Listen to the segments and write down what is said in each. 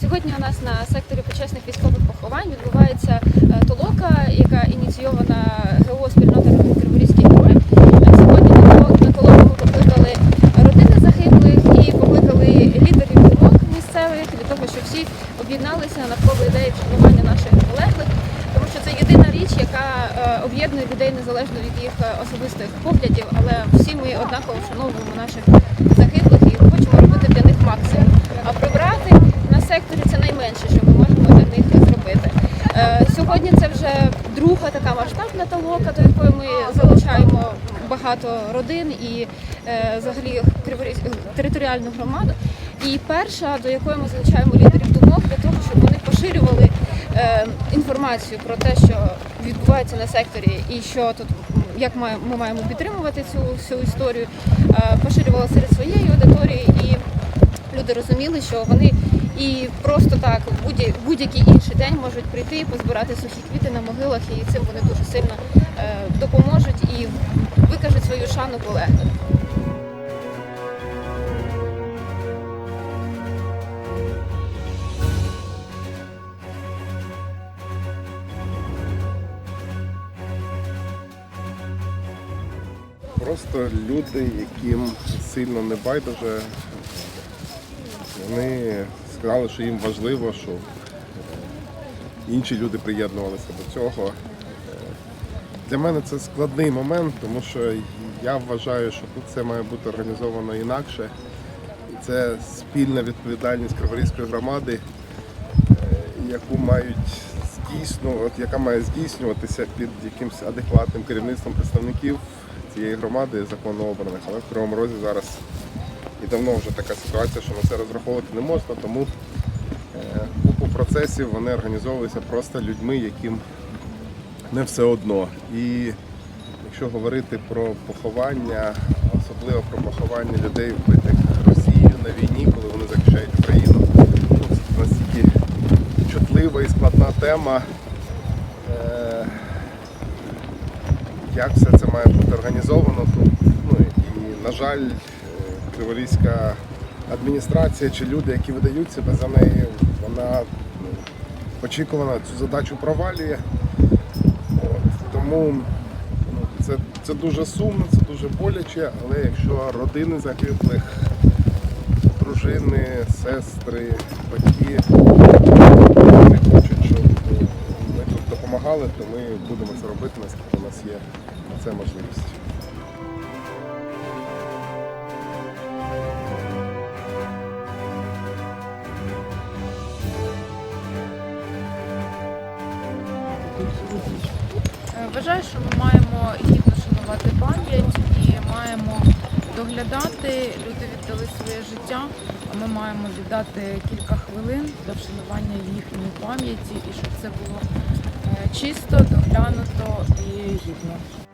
Сьогодні у нас на секторі почесних військових поховань відбувається е, толока, яка ініційована ГО спільноти героїв. Е, Сьогодні на толоку- ми покликали родини загиблих і покликали лідерів думок місцевих для того, щоб всі об'єдналися навколо ідеї вшанування наших полеглих. Тому що це єдина річ, яка е, об'єднує людей незалежно від їх е, особистих поглядів, але всі ми однаково вшановуємо наших загиблих і хочемо робити для них максимум. А прибрати секторі це найменше, що ми можемо для них зробити. Е, Сьогодні це вже друга така масштабна толока, до якої ми залучаємо багато родин і е, взагалі територіальну громаду. І перша, до якої ми залучаємо лідерів думок для того, щоб вони поширювали е, інформацію про те, що відбувається на секторі, і що тут як ми маємо підтримувати цю всю історію, поширювали серед своєї аудиторії, і люди розуміли, що вони і просто так будь-який інший день можуть прийти і позбирати сухі квіти на могилах, і цим вони дуже сильно е, допоможуть і викажуть свою шану полеглим. Просто люди, яким сильно не байдуже, вони сказали, що їм важливо, що інші люди приєднувалися до цього. Для мене це складний момент, тому що я вважаю, що тут це має бути організовано інакше. Це спільна відповідальність Криворізької громади, е, яку мають здійснювати, яка має здійснюватися під якимось адекватним керівництвом представників цієї громади законно обраних. Але в Кривому Розі зараз і давно вже така ситуація, що на це розраховувати не можна, тому е, купу процесів вони організовуються просто людьми, яким не все одно. І якщо говорити про поховання, особливо про поховання людей, вбитих Росією на війні, коли вони захищають Україну, це настільки чутлива і складна тема. Е, Як все це має бути організовано тут? Ну і, на жаль, е, Криворізька адміністрація чи люди, які видають себе за неї, вона ну, очікувана цю задачу провалює. От, тому ну, це, це дуже сумно, це дуже боляче, але якщо родини загиблих, дружини, сестри, батьки вони хочуть, щоб ми тут допомагали, то ми будемо це робити, наскільки у нас є на це можливість. Вважаю, що ми маємо гідно шанувати пам'ять і маємо доглядати. Люди віддали своє життя, а ми маємо віддати кілька хвилин для вшанування їхньої пам'яті і щоб це було е, чисто, доглянуто і гідно.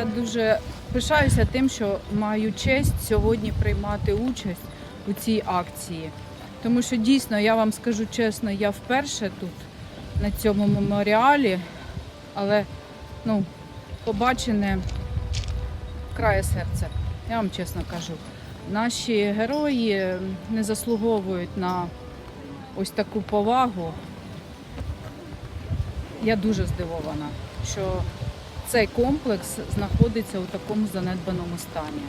Я дуже пишаюся тим, що маю честь сьогодні приймати участь у цій акції. Тому що дійсно, я вам скажу чесно, я вперше тут, на цьому меморіалі, але ну, побачене крає серце. Я вам чесно кажу. Наші герої не заслуговують на ось таку повагу. Я дуже здивована, що цей комплекс знаходиться у такому занедбаному стані.